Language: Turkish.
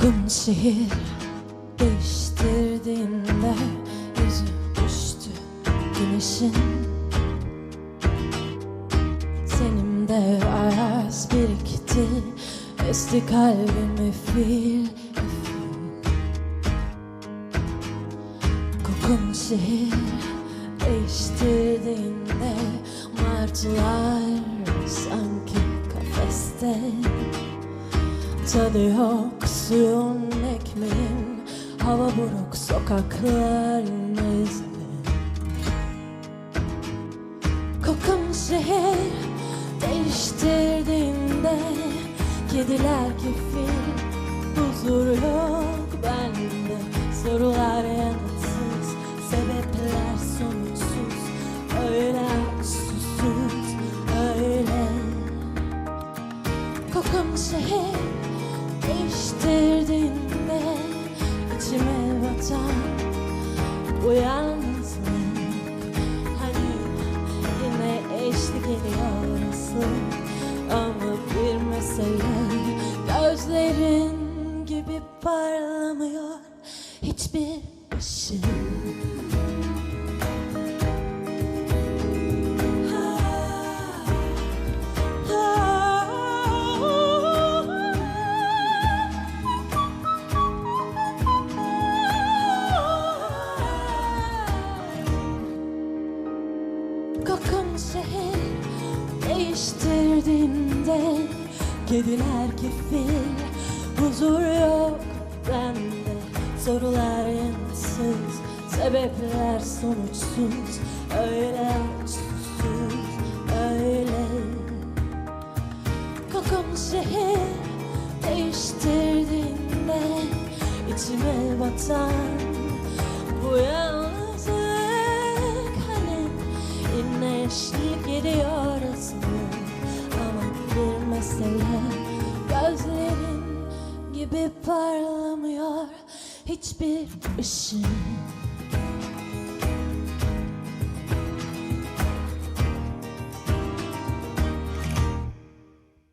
Kokun şehir değiştirdiğinde Yüzü düştü güneşin. Tenimde ayaz birikti Esti kalbimi fil Kokun şehir değiştirdiğinde Martılar sanki kafeste Tadı yok suyun ekmeğin Hava buruk sokakların izli Kokun şehir değiştirdiğinde Kediler kefil huzur yok bende. Sorular yanıtsız sebepler sonuçsuz Öyle susuz öyle. Kokun şehir değiştirdiğinde içime batan bu yalnızlık Hani yine eşlik ediyorsun ama bir mesele Gözlerin gibi parlamıyor hiçbir ışık Kokun şehir değiştirdiğinde Kediler kefil huzur yok bende. Sorular yanıtsız sebepler sonuçsuz. Öyle susuz öyle. Kokun şehir değiştirdiğinde içime batan bu yalnızlık eşlik ediyoruz mu? Ama bir mesele gözlerin gibi parlamıyor hiçbir ışık